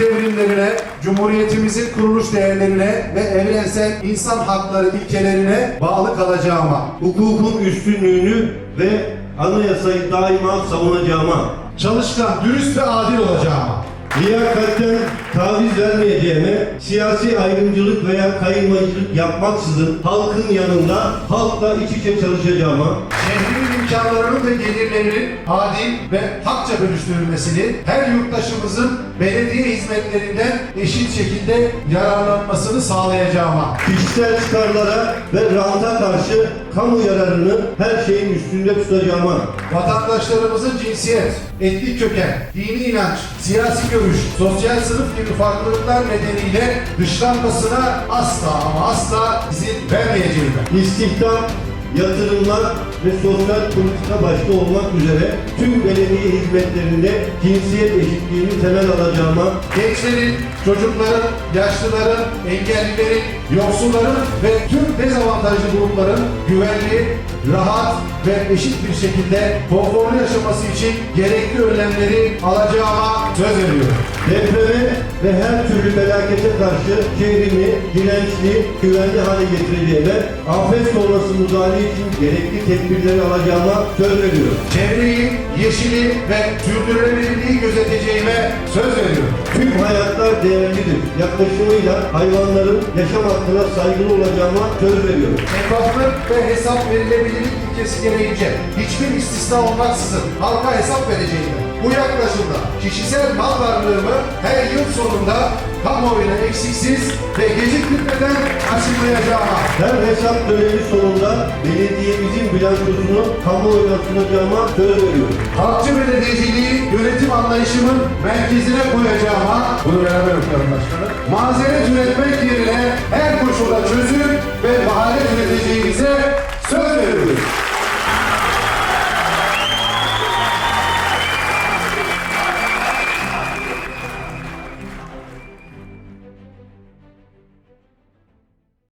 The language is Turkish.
devrimlerine, Cumhuriyetimizin kuruluş değerlerine ve evrensel insan hakları ilkelerine bağlı kalacağıma, hukukun üstünlüğünü ve anayasayı daima savunacağıma, çalışkan, dürüst ve adil olacağıma, liyakatten taviz vermeyeceğime, siyasi ayrımcılık veya kayırmacılık yapmaksızın halkın yanında halkla iç içe çalışacağıma, şehrimin imkanlarının ve gelirlerinin adil ve hakça bölüştürülmesini, her yurttaşımızın belediye hizmetlerinden eşit şekilde yararlanmasını sağlayacağıma, kişisel çıkarlara ve ranta karşı kamu yararını her şeyin üstünde tutacağıma, vatandaşlarımızın cinsiyet, etnik köken, dini inanç, siyasi görüş, sosyal sınıf gibi farklılıklar nedeniyle dışlanmasına asla ama asla izin vermeyeceğime. istihdam, yatırımlar ve sosyal politika başta olmak üzere tüm belediye hizmetlerinde cinsiyet eşitliğini temel alacağıma, gençlerin, çocukların, yaşlıların, engellilerin, yoksulların ve tüm dezavantajlı grupların güvenli, rahat ve eşit bir şekilde konforlu yaşaması için gerekli önlemleri alacağıma söz veriyorum. depreme ve her türlü felakete karşı şehrimi dirençli, güvenli hale getireceğime, afet sonrası müdahale için gerekli tedbirleri alacağıma söz veriyorum. Çevreyi, yeşili ve sürdürülebilirliği gözeteceğime söz veriyorum. Tüm hayatlar değerlidir. Yaklaşımıyla hayvanların yaşam hakkına saygılı olacağıma söz veriyorum. Şeffaflık ve hesap verilebilirlik ilkesi gereğince hiçbir istisna olmaksızın halka hesap vereceğime, bu yaklaşımda kişisel mal varlığımı her yıl sonunda kamuoyuna eksiksiz ve geciktirmeden açıklayacağıma, Her hesap dönemi sonunda belediyemizin bilançosunu kamuoyuna sunacağıma söz veriyorum. halkçı belediyeciliği yönetim anlayışımın merkezine koyacağıma, bunu beraber okuyorum başkanım, mazeret üretmek yerine her koşulda çözüm